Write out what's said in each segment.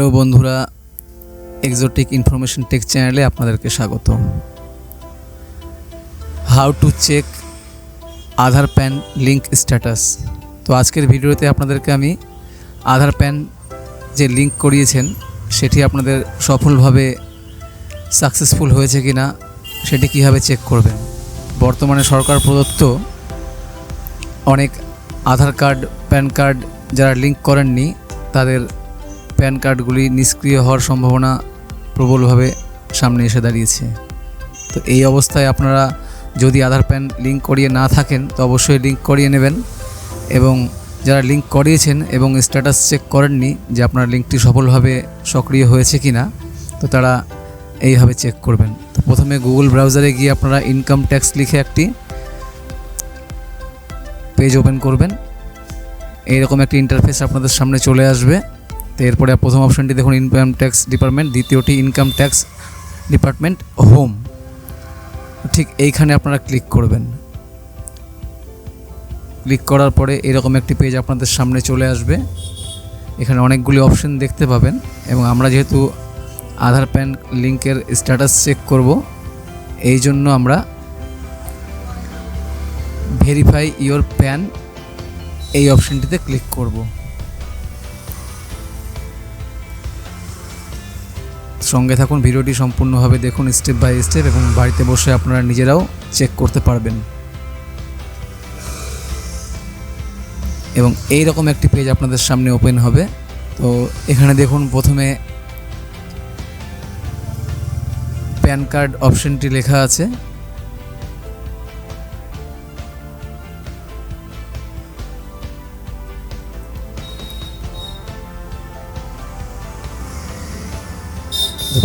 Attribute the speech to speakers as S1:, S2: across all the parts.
S1: Hello বন্ধুরা exotic information take চ্যানেলে আপনাদেরকে স্বাগত how to check Aadhaar PAN link status তো আজকের ভিডিওতে আপনাদেরকে আমি আধার প্যান যে লিঙ্ক করিয়েছেন, সেটি আপনাদের সফলভাবে সাকসেসফুল হয়েছে কি না সেটি কীভাবে চেক করবেন? বর্তমানে সরকার প্রদত্ত অনেক আধার কার্ড প্যান কার্ড যারা লিঙ্ক করেননি, তাদের প্যান কার্ডগুলি নিষ্ক্রিয় হওয়ার সম্ভাবনা প্রবলভাবে সামনে এসে দাঁড়িয়েছে। তো এই অবস্থায় আপনারা যদি আধার প্যান লিঙ্ক করিয়ে না থাকেন, তো অবশ্যই লিঙ্ক করিয়ে নেবেন এবং যারা লিঙ্ক করিয়েছেন এবং স্ট্যাটাস চেক করেননি যে আপনার লিঙ্কটি সফলভাবে সক্রিয় হয়েছে কি না তো তারা এইভাবে চেক করবেন। তো প্রথমে গুগল ব্রাউজারে গিয়ে আপনারা ইনকাম ট্যাক্স লিখে একটি পেজ ওপেন করবেন। এইরকম একটি ইন্টারফেস আপনাদের সামনে চলে আসবে। তো এরপরে প্রথম অপশনটি দেখুন ইনকাম ট্যাক্স ডিপার্টমেন্ট দ্বিতীয়টি ইনকাম ট্যাক্স ডিপার্টমেন্ট হোম ঠিক এইখানে আপনারা ক্লিক করবেন। ক্লিক করার পরে এরকম একটি পেজ আপনাদের সামনে চলে আসবে। এখানে অনেকগুলি অপশন দেখতে পাবেন এবং আমরা যেহেতু আধার প্যান লিঙ্কের স্ট্যাটাস চেক করব, এই জন্য আমরা ভেরিফাই ইয়োর প্যান এই অপশনটিতে ক্লিক করব। সঙ্গে থাকুন, ভিডিওটি সম্পূর্ণভাবে দেখুন স্টেপ বাই স্টেপ এবং বাড়িতে বসে আপনারা নিজেরাও চেক করতে পারবেন। এবং এই রকম একটি পেজ আপনাদের সামনে ওপেন হবে। তো এখানে দেখুন, প্রথমে প্যান কার্ড অপশনটি লেখা আছে।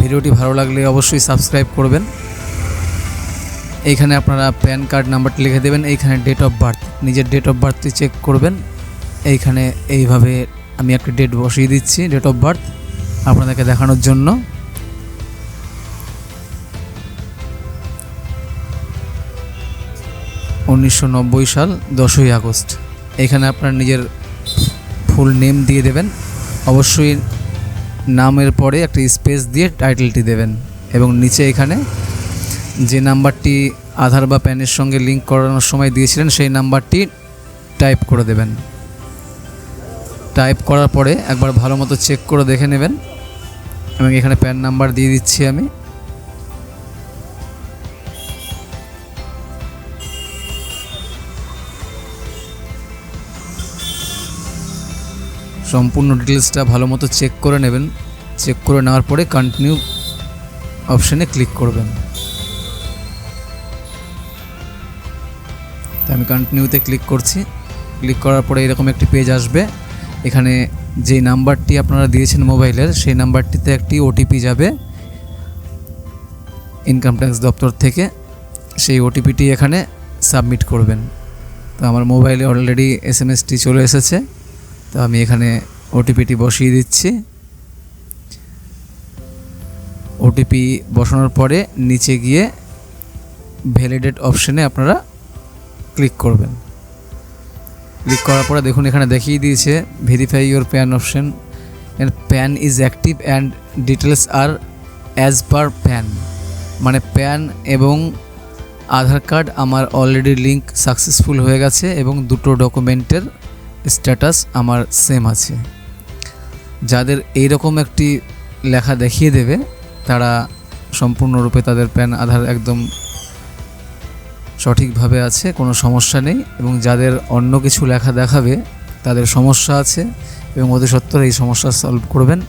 S1: ভিডিওটি ভালো লাগলে অবশ্যই সাবস্ক্রাইব করবেন। এইখানে আপনারা প্যান কার্ড নাম্বারটি লিখে দেবেন, এইখানে ডেট অফ বার্থ নিজের ডেট অফ বার্থটি চেক করবেন। এইখানে এইভাবে আমি একটা ডেট বসিয়ে দিচ্ছি ডেট অফ বার্থ আপনাদেরকে দেখানোর জন্য। উনিশশো নব্বই সাল, দশই আগস্ট। এখানে আপনার নিজের ফুল নেম দিয়ে দেবেন। অবশ্যই নামের পরে একটা স্পেস দিয়ে টাইটেলটি দেবেন এবং নিচে এখানে যে নাম্বারটি আধার বা প্যানের সঙ্গে লিঙ্ক করানোর সময় দিয়েছিলেন, সেই নাম্বারটি টাইপ করে দেবেন। টাইপ করার পরে একবার ভালো মতো চেক করে দেখে নেবেন এবং এখানে প্যান নাম্বার দিয়ে দিচ্ছি আমি। সম্পূর্ণ ডিটেলসটা ভালো মতো চেক করে নেবেন। চেক করে নেওয়ার পরে কন্টিনিউ অপশানে ক্লিক করবেন। তো আমি কন্টিনিউতে ক্লিক করছি। ক্লিক করার পরে এরকম একটি পেজ আসবে। এখানে যে নাম্বারটি আপনারা দিয়েছেন মোবাইলের, সেই নাম্বারটিতে একটি ওটিপি যাবে ইনকাম ট্যাক্স দপ্তর থেকে। সেই ওটিপিটি এখানে সাবমিট করবেন। তো আমার মোবাইলে অলরেডি এস এম এসটি চলে এসেছে। তো আমি এখানে ওটিপিটি বসিয়ে দিচ্ছি। ওটিপি বসানোর পরে নিচে গিয়ে ভ্যালিডেট অপশানে আপনারা ক্লিক করবেন। ক্লিক করার পরে দেখুন এখানে দেখিয়ে দিয়েছে verify your PAN option and PAN is active and details are as per PAN মানে প্যান এবং আধার কার্ড আমার অলরেডি লিঙ্ক সাকসেসফুল হয়ে গেছে এবং দুটো ডকুমেন্টের স্ট্যাটাস আমার সেম আছে। যাদের এই রকম একটি লেখা দেখিয়ে দেবে, তারা সম্পূর্ণরূপে তাদের প্যান আধার একদম সঠিকভাবে আছে, কোনো সমস্যা নেই এবং যাদের অন্য কিছু লেখা দেখাবে, তাদের সমস্যা আছে এবং অতি সত্তর এই সমস্যা সলভ করবেন।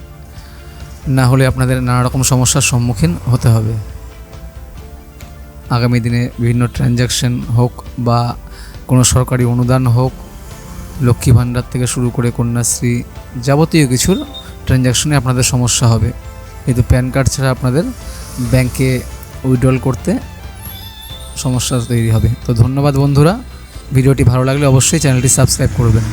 S1: না হলে আপনাদের নানা রকম সমস্যার সম্মুখীন হতে হবে। আগামী দিনে বিভিন্ন ট্রানজ্যাকশন হোক বা কোনো সরকারি অনুদান হোক লক্ষ্মী ভাণ্ডার থেকে শুরু করে কন্যাশ্রী যাবতীয় কিছুর ট্রানজ্যাকশনে আপনাদের সমস্যা হবে। কিন্তু প্যান কার্ড ছাড়া আপনাদের ব্যাংকে উইড্রল করতে সমস্যা তৈরি হবে। তো ধন্যবাদ বন্ধুরা। ভিডিওটি ভালো লাগলে অবশ্যই চ্যানেলটি সাবস্ক্রাইব করবেন।